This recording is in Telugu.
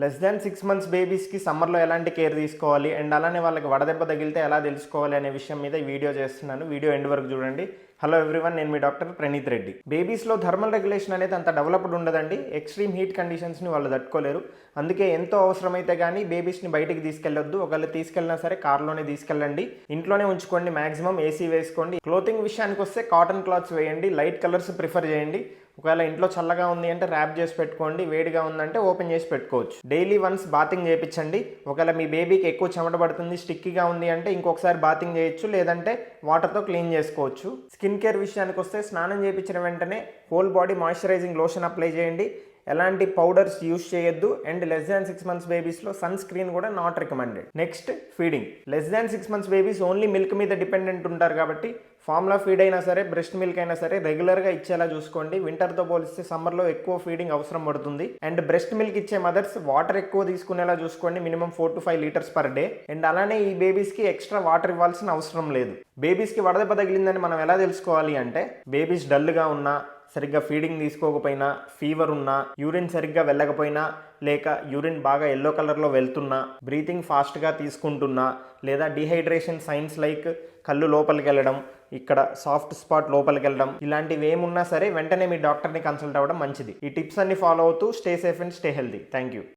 లెస్ దాన్ సిక్స్ మంత్స్ బేబీస్కి సమ్మర్లో ఎలాంటి కేర్ తీసుకోవాలి? అండ్ అలానే వాళ్ళకి వడదెబ్బ తగిలితే ఎలా తెలుసుకోవాలి అనే విషయం మీద ఈ వీడియో చేస్తున్నాను. వీడియో ఎండ్ వరకు చూడండి. హలో ఎవ్రీవన్ నేను మీ డాక్టర్ ప్రణీత్ రెడ్డి. బేబీస్లో థర్మల్ రెగ్యులేషన్ అనేది అంత డెవలప్డ్ ఉండదండి. ఎక్స్ట్రీమ్ హీట్ కండిషన్స్ని వాళ్ళు తట్టుకోలేరు. అందుకే ఎంతో అవసరమైతే కానీ బేబీస్ని బయటికి తీసుకెళ్ళొద్దు. ఒకవేళ తీసుకెళ్ళినా సరే కార్లోనే తీసుకెళ్ళండి. ఇంట్లోనే ఉంచుకోండి మాక్సిమం ఏసీ వేసుకోండి. క్లోతింగ్ విషయానికి వస్తే కాటన్ క్లాత్స్ వేయండి. లైట్ కలర్స్ ప్రిఫర్ చేయండి. ఒకవేళ ఇంట్లో చల్లగా ఉంది అంటే ర్యాప్ చేసి పెట్టుకోండి వేడిగా ఉందంటే ఓపెన్ చేసి పెట్టుకోవచ్చు. డైలీ వన్స్ బాతింగ్ చేయించండి ఒకవేళ మీ బేబీకి ఎక్కువ చెమట పడుతుంది స్టిక్కీగా ఉంది అంటే ఇంకొకసారి బాతింగ్ చేయొచ్చు లేదంటే వాటర్తో క్లీన్ చేసుకోవచ్చు. స్కిన్ కేర్ విషయానికి వస్తే స్నానం చేయించిన వెంటనే whole body moisturising lotion apply చేయండి. ఎలాంటి పౌడర్స్ యూస్ చేయొద్దు. And less than six months బేబీస్లో sun screen కూడా not recommended next feeding less than six months babies only milk మీద డిపెండెంట్ ఉంటారు కాబట్టి ఫార్ములా ఫీడ్ అయినా సరే బ్రెస్ట్ మిల్క్ అయినా సరే రెగ్యులర్గా ఇచ్చేలా చూసుకోండి. వింటర్తో పోలిస్తే సమ్మర్లో ఎక్కువ ఫీడింగ్ అవసరం పడుతుంది. అండ్ బ్రెస్ట్ మిల్క్ ఇచ్చే మదర్స్ వాటర్ ఎక్కువ తీసుకునేలా చూసుకోండి. Minimum four to five litres per day and అలానే ఈ బేబీస్కి ఎక్స్ట్రా వాటర్ ఇవ్వాల్సిన అవసరం లేదు. బేబీస్కి వడదెబ్బ తగిలిందని మనం ఎలా తెలుసుకోవాలి అంటే బేబీస్ డల్గా ఉన్నా సరిగ్గా ఫీడింగ్ తీసుకోకపోయినా ఫీవర్ ఉన్నా యూరిన్ సరిగ్గా వెళ్ళకపోయినా లేక యూరిన్ బాగా ఎల్లో కలర్లో వెళ్తున్నా బ్రీతింగ్ ఫాస్ట్గా తీసుకుంటున్నా లేదా డిహైడ్రేషన్ సైన్స్ లైక్ కళ్ళు లోపలికి వెళ్ళడం ఇక్కడ సాఫ్ట్ స్పాట్ లోపలికి వెళ్ళడం ఇలాంటివి ఏమున్నా సరే వెంటనే మీ డాక్టర్ని కన్సల్ట్ అవ్వడం మంచిది. ఈ టిప్స్ అన్ని ఫాలో అవుతూ stay safe and stay healthy thank you.